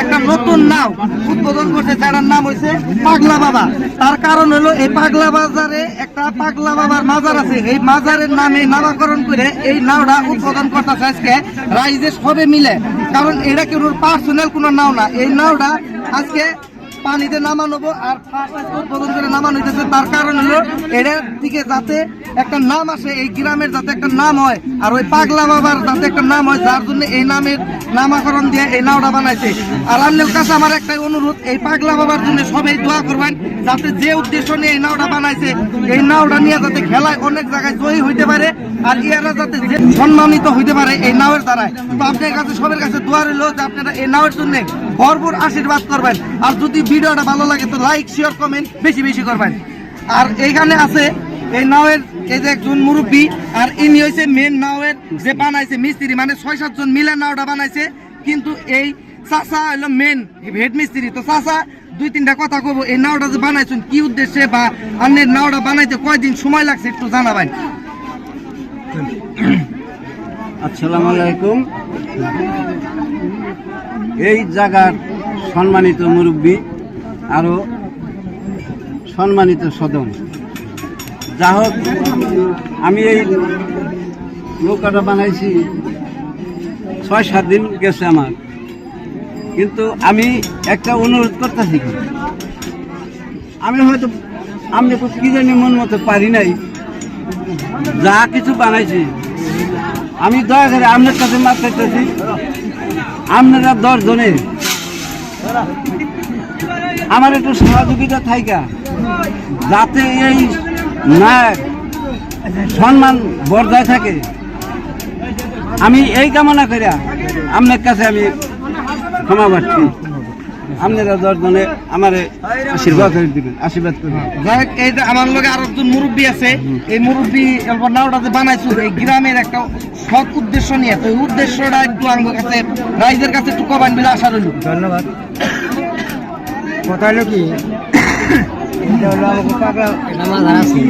একটা নতুন করছে নাম পাগলা বাবা। তার কারণ হলো এই পাগলা বাজারে একটা পাগলা বাবার মাজার আছে। এই মাজারের নামে নামকরণ করে এই নাওটা উদ্বোধন করতেছে আজকে রাইজে সবে মিলে। কারণ এটা কেউ পার্সোনাল কোনো নাও না। এই নাওটা আজকে পানিতে নামানো আর ফার্স্ট করে নামানো হইতেছে। তার কারণ হলো এটার দিকে যাতে একটা নাম আসে, এই গ্রামের যাতে একটা নাম হয়, আর ওই পাগলা বাবার যাতে একটা নাম হয়, যার জন্য এই নামের নামাকরণ দিয়ে এই নাওটা বানাইছে। আর আপনার কাছে আমার একটাই অনুরোধ, এই পাগলা বাবার জন্য সবাই দোয়া করবেন, যাতে যে উদ্দেশ্য নিয়ে এই নাওটা বানাইছে, এই নাওটা নিয়ে যাতে খেলায় অনেক জায়গায় জয়ী হইতে পারে, আর ইয়ারা যাতে সম্মানিত হইতে পারে এই নাওয়ের দ্বারাই তো আপনার কাছে সবার কাছে দোয়া রইল যে আপনারা এই নাওয়ের জন্য ভরপুর আশীর্বাদ করবেন। আর যদি ভিডিওটা ভালো লাগে তো লাইক শেয়ার কমেন্ট বেশি বেশি করবেন। আর এইখানে আছে এই নাওয়ের এই যে একজন মুরব্বী, আর ইনি হয়েছে মেন নাওয়ের যে বানাইছে মিস্ত্রি মানে ছয় সাতজন মিলে নাওটা বানাইছে। কিন্তু এই চাষা হলো মেন হেড মিস্ত্রি তো চাষা দুই তিনটা কথা কব, এই নাওটা যে বানাইছেন কি উদ্দেশ্যে বা আপনার নাওটা বানাইতে কয়দিন সময় লাগছে একটু জানাবেন। আসসালামু আলাইকুম। এই জায়গার সম্মানিত মুরব্বী আরও সম্মানিত সদন। যা হোক, আমি এই নৌকাটা বানাইছি, ছয় সাত দিন গেছে আমার। কিন্তু আমি একটা অনুরোধ করতেছি আমি হয়তো, আমি কি জানি মন মতো পারি নাই। যা কিছু বানাইছি, আমি দয়া করে আপনার কাছে মাপ চাইতেছি। আপনারা দশ জনে আমার একটু সহযোগিতা থাইকা। যাতে এই নায়ক সম্মান বজায় থাকে। আমি এই কামনা করিয়া আপনার কাছে আমি ক্ষমা পাচ্ছি আপনারা দশ জনে আমার আশীর্বাদ করে দিবেন আশীর্বাদ করবেন যাই হোক, এই যে আমার লগে আরও একজন মুরব্বী আছে। এই মুরব্বী এরপর নাওটা যে বানাইছো এই গ্রামের একটা সৎ উদ্দেশ্য নিয়ে তো এই উদ্দেশ্যটা একটু আমার কাছে রাইজের কাছে একটু কবান বলে আশা রইল। ধন্যবাদ। কথা হলো কি? এটা হলো আমাকে পাগলা একটা মাজার আছে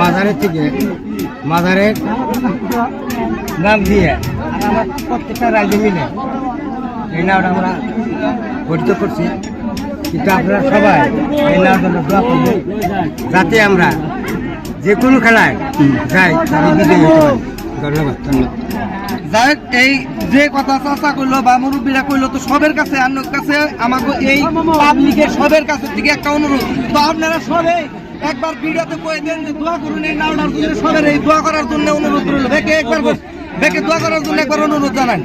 মাজারের থেকে, মাজারের নাম দিয়ে আমরা প্রত্যেকটা রাজ্য মিলে। এই নামটা আমরা গঠিত করছি। কিন্তু আপনারা সবাই এই নামটা দোয়া যাতে আমরা যে কোনো খেলায় যাই তাহলে বিজয়ী ধন্যবাদ ধন্যবাদ। যাই এই যে কথা চাষা করল বা মুরব্বীরা করল তো সবের কাছে আপনার কাছে আমাকে এই পাবলিকের সবের কাছে থেকে একটা অনুরোধ। তো আপনারা সবে একবার ভিডিওতে কয়ে দেন যে দোয়া করুন, এই নাওনার জন্য সবের এই দোয়া করার জন্য অনুরোধ করল বেকে একবার বেকে দোয়া করার জন্য একবার অনুরোধ জানান।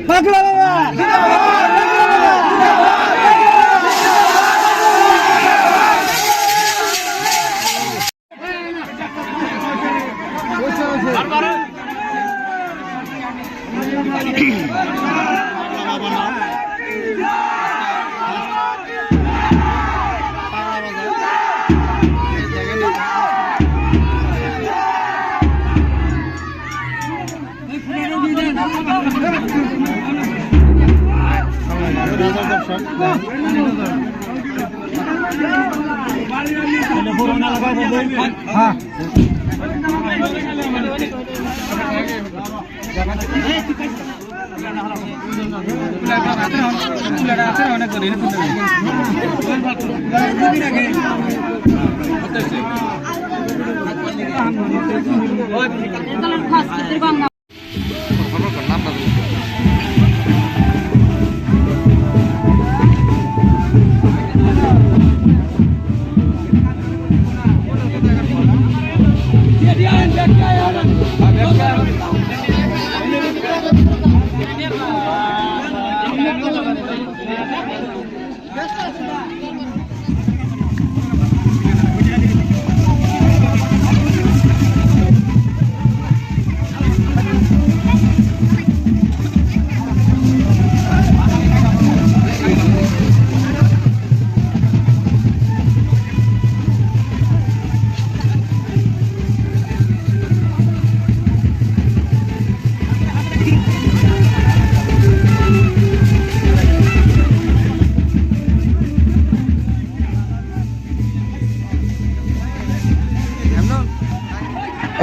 হ্যাঁ। নাম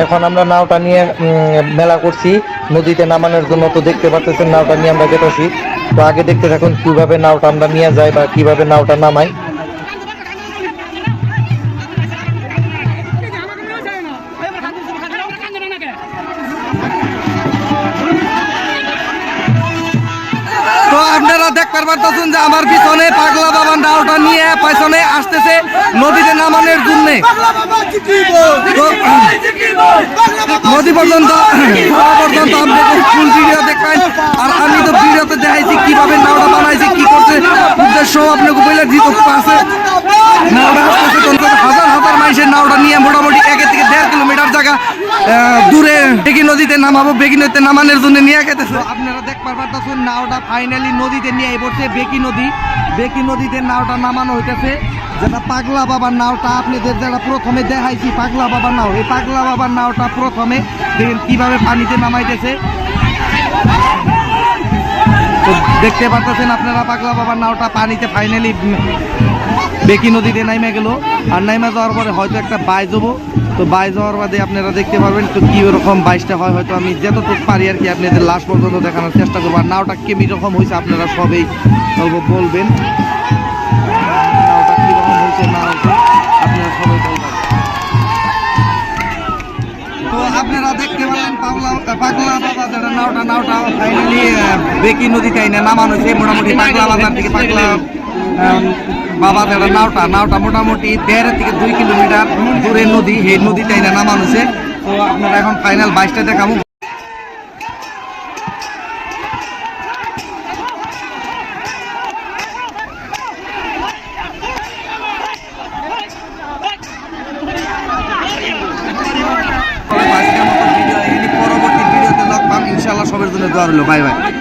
এখন আমরা নাওটা নিয়ে মেলা করছি। নদীতে নামানোর জন্য তো দেখতে পাচ্ছেন নাওটা নিয়ে আমরা যেতেছি তো আগে দেখতে থাকুন কীভাবে নাওটা আমরা নিয়ে যাই বা কীভাবে নাওটা নামাই। পারতেছেন যে আমার পিছনে পাগলা বাবা ডালটা নিয়ে পেছনে আসতেছে, নদীতে নামানোর জন্য। নদী পর্যন্ত পর্যন্ত আমি ফুল ভিডিও দেখবেন। আর আমি তো ভিডিওতে দেখাইছি কীভাবে নাওটা বানাইছি, কি করছে। উদ্দেশ্য আপনাকে বলে দিত পাশে নাওটা আসতেছে হাজার হাজার মানুষের নাওটা নিয়ে মোটামুটি এক থেকে দেড় কিলোমিটার জায়গা আহ, দূরে বেগি নদীতে নামাবো, বেগি নদীতে নামানোর জন্য নিয়ে গেতেছে। আপনারা দেখতে পারতেছেন, নাওটা ফাইনালি নদীতে নিয়ে পড়ছে বেকি নদী। বেকি নদীতে নাওটা নামানো হইতেছে। যেটা পাগলা বাবার নাওটা আপনাদের যারা প্রথমে দেখাইছি, পাগলা বাবার নাও, এই পাগলা বাবার নাওটা প্রথমে দেখেন কীভাবে পানিতে নামাইতেছে। দেখতে পারতেছেন আপনারা, পাগলা বাবার নাওটা পানিতে ফাইনালি বেকি নদীতে নাইমে গেল। আর নাইমা যাওয়ার পরে হয়তো একটা বাই যাব তো বাই যাওয়ার বাদে আপনারা দেখতে পারবেন তো কি রকম বাইশটা হয়, হয়তো আমি যতটুকু পারি আর কি আপনাদের লাস্ট পর্যন্ত দেখানোর চেষ্টা করব। আর নাওটা কেমি রকম হয়েছে আপনারা সবেই বলবেন। না আপনারা বলবেন। তো আপনারা দেখতে পাগলা পাগলা নাওটা নাওটা ফাইনালি বেকি নদীতে আইনে নামানো হয়েছে। মোটামুটি পাগলা বাজার থেকে পাগলা বাবা নাওটা নাওটা মোটামুটি দেড় থেকে দুই কিলোমিটার দূরে নদী এই নদীতে আইনে নামানো তো আপনারা এখন ফাইনাল বাইশটা দেখাবো। ইনশাল্লাহ সবের জন্য দোয়া রইল। Bye bye.